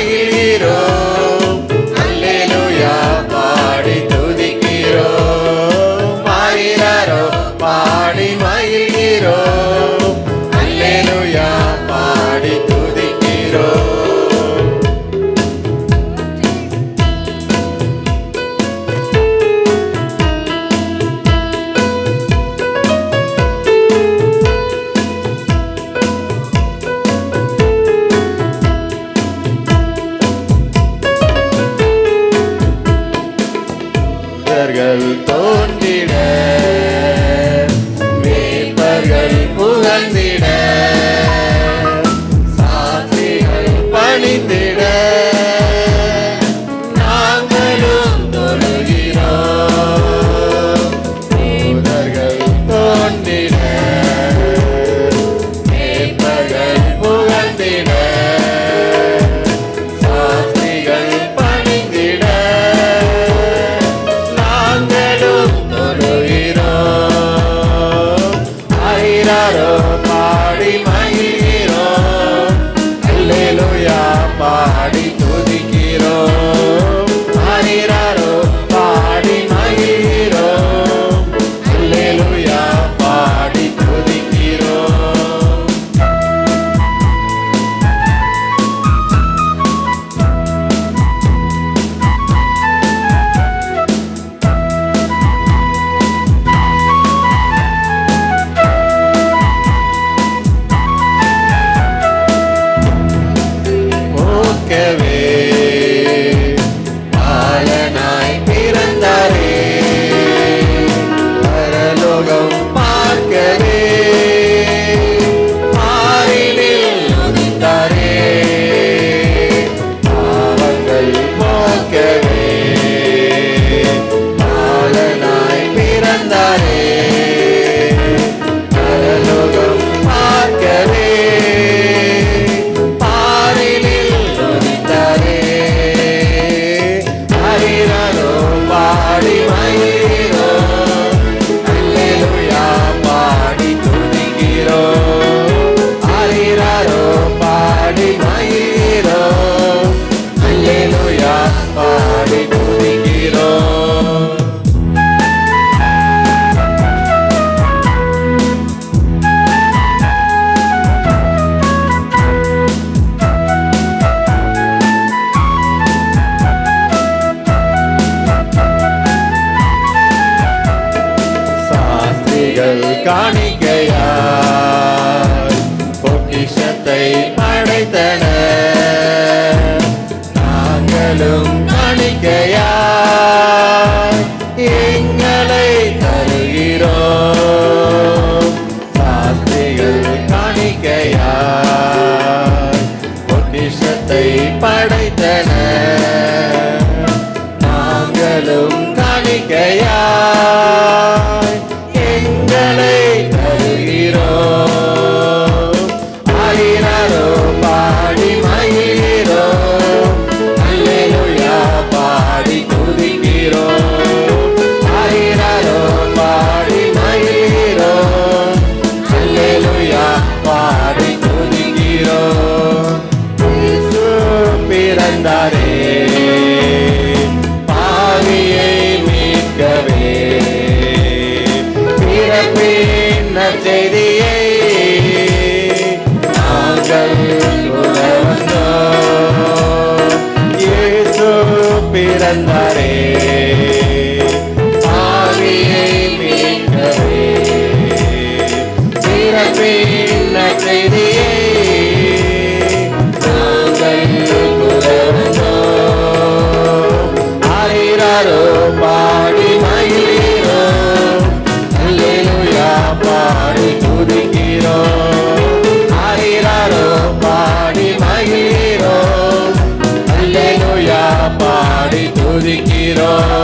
மலையில் not a பொக்கிஷங்கள் காணிக்கையாய். பொக்கிஷத்தை படைத்தன நாங்களும் காணிக்கையாய். எங்களை தருகிறோம். சாஸ்திரிகள் காணிக்கையாய். பொக்கிஷத்தை படைத்தன. நாங்களும் காணிக்கையாய். பிறந்தாரே ஆவியை மீட்கவே. பிறப்பின் நற்செய்தியே நாங்கள் அறிறாரோ பா துதிக்கிறோம்.